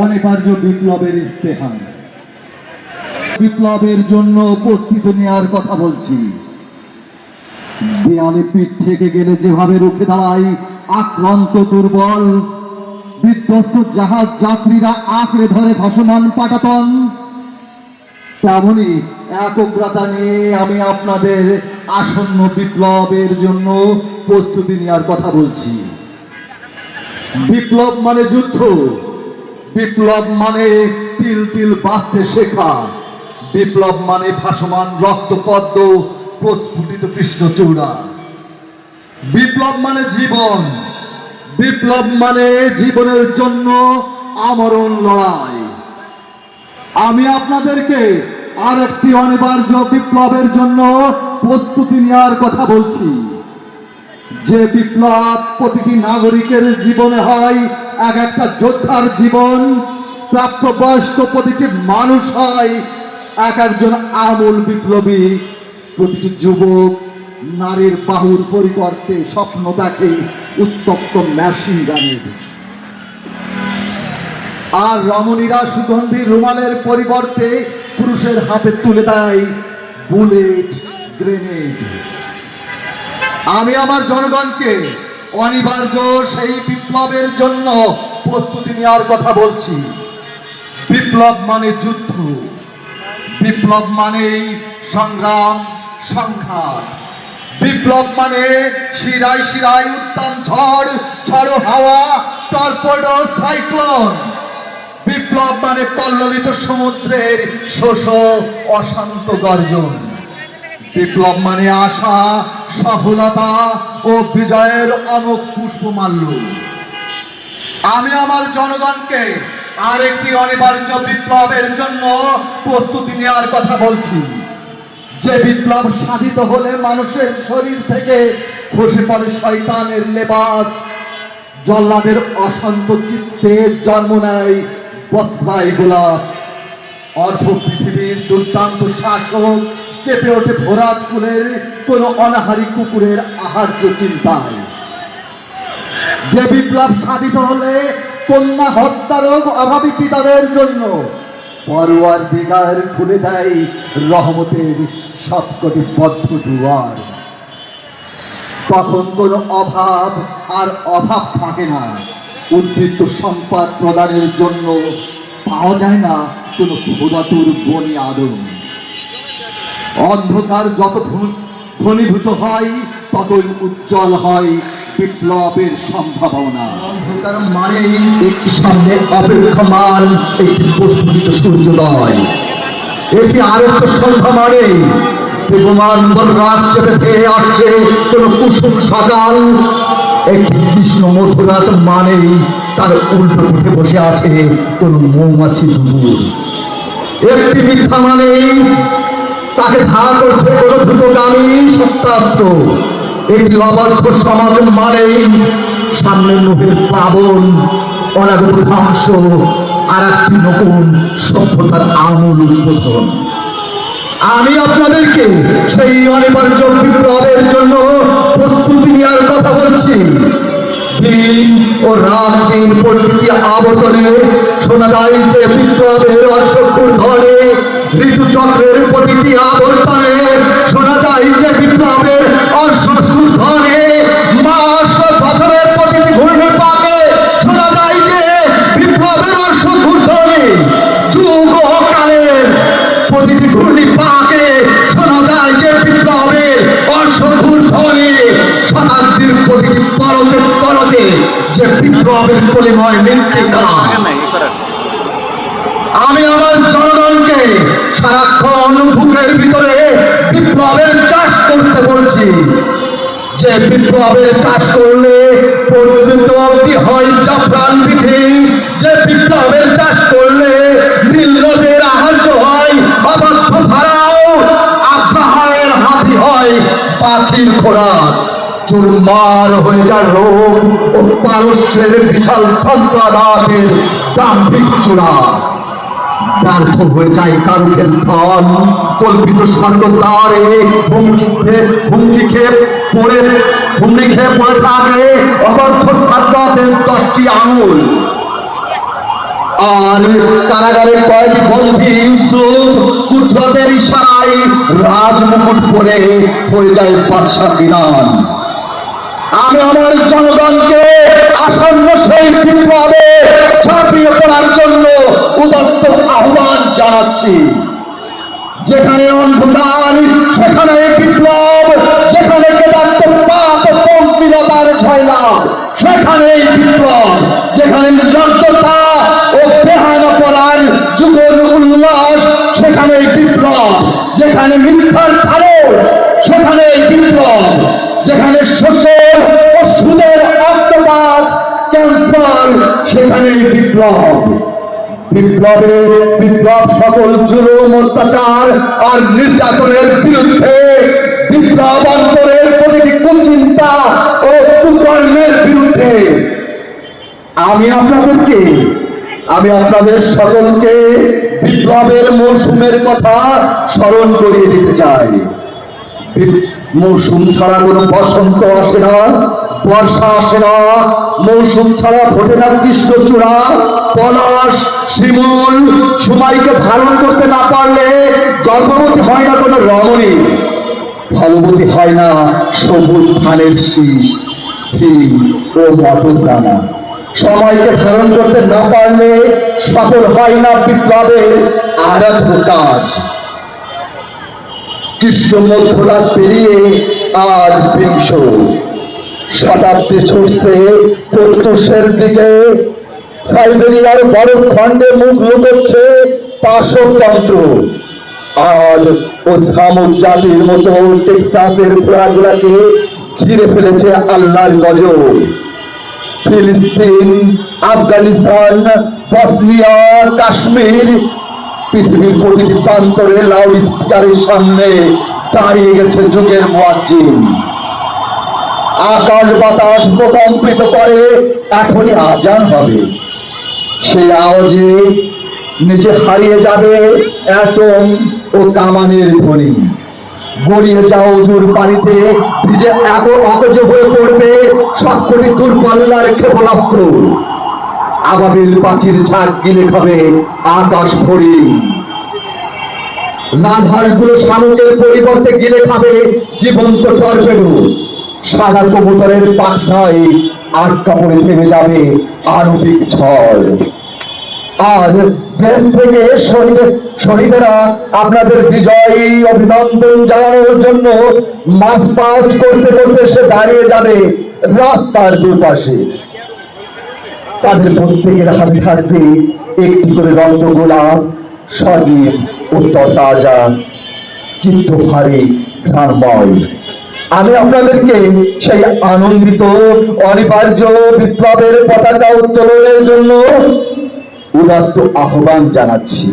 অনিবার্য বিপ্লবের ইস্তেহার। বিপ্লবের জন্য প্রস্তুতি নেওয়ার কথা বলছি। দেয়ালে পিঠ থেকে গেলে যেভাবে রুখে দাঁড়ায় আক্রান্ত, দুর্বল, বিধ্বস্ত জাহাজ যাত্রীরা আঁকড়ে ধরে ভাসমান পাঠাতন তেমনই একগ্রতা নিয়ে আমি আপনাদের আসন্ন বিপ্লবের জন্য প্রস্তুতি নেওয়ার কথা বলছি। বিপ্লব মানে যুদ্ধ। বিপ্লব মানে তিল তিল বাঁচতে শেখা। বিপ্লব মানে ভাসমান রক্তপদ্ম প্রস্ফুটিত কৃষ্ণচূড়া বিপ্লব মানে জীবন। বিপ্লব মানে জীবনের জন্য আমরণ লড়াই। আমি আপনাদেরকে আর একটি অনিবার্য বিপ্লবের জন্য প্রস্তুতি নেওয়ার কথা বলছি। যে বিপ্লব প্রতিটি নাগরিকের জীবনে হয়, এক একটা যোদ্ধার জীবন, প্রাপ্তবয়স্ক প্রতিটি মানুষ হয়, এক একজন আমূল বিপ্লবী, প্রতিটি যুবক, নারীর বাহুর পরিবর্তে স্বপ্ন দেখে উত্তপ্ত মেশিন গানের আর রমণীরা সুগন্ধি রুমালের পরিবর্তে পুরুষের হাতে তুলে দেয় বুলেট গ্রেনেড। আমি আমার জনগণকে অনিবার্য সেই বিপ্লবের জন্য প্রস্তুতি নেওয়ার কথা বলছি। বিপ্লব মানে যুদ্ধ। বিপ্লব মানেই সংগ্রাম, সংঘাত। বিপ্লব মানে শিরায় শিরায় উত্তম ঝড়, ঝড়ো হাওয়া, টর্পোডো, সাইক্লোন। বিপ্লব মানে কল্লোলিত সমুদ্রের শোষ অশান্ত গর্জন। বিপ্লব মানে আশা, সফলতা ও বিজয়ের অমুক পুষ্পমাল্য। আমি আমার জনগণকে আরেকটি অনিবার্য বিপ্লবের জন্য প্রস্তুতি নেওয়ার কথা বলছি। যে বিপ্লব সাধিত হলে মানুষের শরীর থেকে খসে পড়ে শয়তানের লেবাস, জল্লাদের অশান্ত চিত্তে জন্ম নেয় বস্ত্রায় গোলাপ। অর্ধ পৃথিবীর দুর্দান্ত শাসক কেঁপে ওঠে ভোরাত কুলের কোন অনাহারী কুকুরের আহার্য চিন্তায়। যে বিপ্লব সাধিত হলে কন্যা হত্যারোগ অভাবী পিতাদের জন্য পরোয়ার দিগার খুলে দেয় রহমতের সবকটি বদ্ধ দুয়ার। তখন কোনো অভাব আর অভাব থাকে না, উদ্বৃত্ত সম্পদ প্রদানের জন্য পাওয়া যায় না কোনো ক্ষুধাতুর বনি আদর অন্ধকার যত ঘনীভূত হয়, ততই উজ্জ্বল হয় বিপ্লবের সম্ভাবনা। অন্ধকার মানে সামনে অপেক্ষমান একটি প্রস্ফুটিত সূর্যোদয়। এটি আরেকটা সন্ধ্যা মানে চেপে আসছে, কোন কুসুম সকাল একটি কৃষ্ণ মধুরাত মানেই তার উল্টো বসে আছে কোন মৌমাছি দুপুর একটি মিথ্যা মানেই তাকে ধার করছে কোন দ্রুতগামী সত্যাস্ত্র একটি অবাধ্য সমাজ মানেই সামনে মুখের প্লাবন অনাগত ধ্বংস, আর একটি নতুন সভ্যতার আমূল উদ্বোধন। আমি আপনাদেরকে সেই অনিবার্য বিপ্লবের জন্য প্রস্তুতি নেওয়ার কথা বলছি। দিন ও রাত দিন প্রকৃতি আবর্তনে শোনা যায় যে বিপ্লবের অসক্ষুর ধরে ঋতুচক্রের প্রতিটি আবর্তনে শোনা যায় যে বিপ্লবের অসক্ষুর ধরে মাস বছরের প্রতিটি ঘূর্ণিপাকে শোনা যায় যে বিপ্লবের অসক্ষুর ধরে যুগ কালের প্রতিটি ঘূর্ণিপাকে শোনা যায় যে বিপ্লবের অসক্ষুর ধরে শতাব্দীর প্রতিটি পরতে পরতে যে বিপ্লবের পরিময় মিলতে আমি আমার জনগণকে সারাক্ষণ বুকের ভিতরে বিপ্লবের চাষ করতে বলছি। যে বিপ্লবের চাষ করলে প্রতিদ্বন্দ্বী হয় জাফরান বিধি। যে বিপ্লবের চাষ করলে নীল রোদের আহার্য হয় অবাধ্য ভাড়াও আগ্রাহের হাতি হয় পাখির খোরাক চুরমার হয়ে যায় রোগ ও পারস্যের বিশাল সন্ত্রাসের দাম্ভিক চূড়া। ব্যর্থ হয়ে যায় কালকের ফল কল্পিত স্বর্গদ্বারে হুমকি খেয়ে হুমকি খেয়ে পড়ে হুমকি খেয়ে পড়ে থাকে দশটি আঙুল। আর কারাগারে কয়েদি ইউসুফ ইশারায় রাজমুকুট পরে হয়ে যায় বাদশাহ আমি আমার জনগণকে আসন্ন সেই বিপ্লবে জানাচ্ছি যেখানে অন্ধকার, সেখানে বিপ্লব যেখানে কেদার্থপাত পঙ্কিলতার ঝয়লাভ সেখানেই বিপ্লব, যেখানে নির্জনতা ও বেহান পড়ার যুগল উল্লাস, সেখানেই বিপ্লব, যেখানে মিথ্যার ভারত সেখানেই বিপ্লব, যেখানে শোষণ ও সুদের আত্মবাস ক্যান্সার, সেখানেই বিপ্লব। বিপ্লবে বিপ্লব সকল জুলুম, অত্যাচার আর নির্যাতনের বিরুদ্ধে বিপ্লব অন্তরের প্রতিটি কুচিন্তা ও কুকর্মের বিরুদ্ধে আমি আপনাদেরকে, আমি আপনাদের সকলকে বিপ্লবের মৌসুমের কথা স্মরণ করিয়ে দিতে চাই। মৌসুম ছাড়া কোনো বসন্ত আসে না। বর্ষা আসে না, মৌসুম ছাড়া ফোটে না কৃষ্ণচূড়া। পলাশ, শিমুল সময়কে ধারণ করতে না পারলে গর্ভবতী হয় না কোনো রমণী। ফলবতী হয় না সবুজ ধানের শীষ, সিম ও মটর দানা। সময়কে ধারণ করতে না পারলে সফল হয় না বিপ্লবের আরাধ্য কাজ। গ্রীষ্ম মধ্যরাত পেরিয়ে আজ বিংশ। শতাব্দী ছুটছে প্রত্যুষের দিকে। সাইবেরিয়ার বরফ খণ্ডে মুখ লুকোচ্ছে পাশতন্ত্র আজ ও সামুদ জাতির মতো টেক্সাসের ঘিরে ফেলেছে আল্লাহর গজব ফিলিস্তিন, আফগানিস্তান, বসনিয়া, কাশ্মীর পৃথিবীর প্রতিটি প্রান্তরে লাউড স্পিকারের সামনে দাঁড়িয়ে গেছে যুগের মুয়াজ্জিন। আকাশ বাতাস প্রকম্পিত করে এখনই আজান হবে। সেই আওয়াজে নিচে হারিয়ে যাবে অ্যাটম ও কামানের ধ্বনি। গড়িয়ে যাও জোর পানিতে, ভিজে অকজ হয়ে পড়বে সবকটি দূরপাল্লার ক্ষেপণাস্ত্র। আবাবিল পাখির ঝাঁক গিলে খাবে আকাশ ফড়িং রাজহাঁসগুলো শামুকের পরিবর্তে গিলে খাবে জীবন্ত টর্পেডো। সাদা কবুতরের পাখনায় আটকা পড়ে থেমে যাবে আণবিক ঝড়। আর দেশ থেকে শহীদ, শহীদেরা আপনাদের বিজয়ী অভিনন্দন জানানোর জন্য মাস পাস্ট করতে করতে সে দাঁড়িয়ে যাবে রাস্তার দুপাশে। তাদের প্রত্যেকের হাতে থাকবে একটি করে রক্ত গোলাপ সজীব ও তরতাজা চিত্তহারি প্রাণময় আমি আপনাদেরকে সেই আনন্দিত অনিবার্য বিপ্লবের পতাকা উত্তোলনের জন্য উদাত্ত আহ্বান জানাচ্ছি।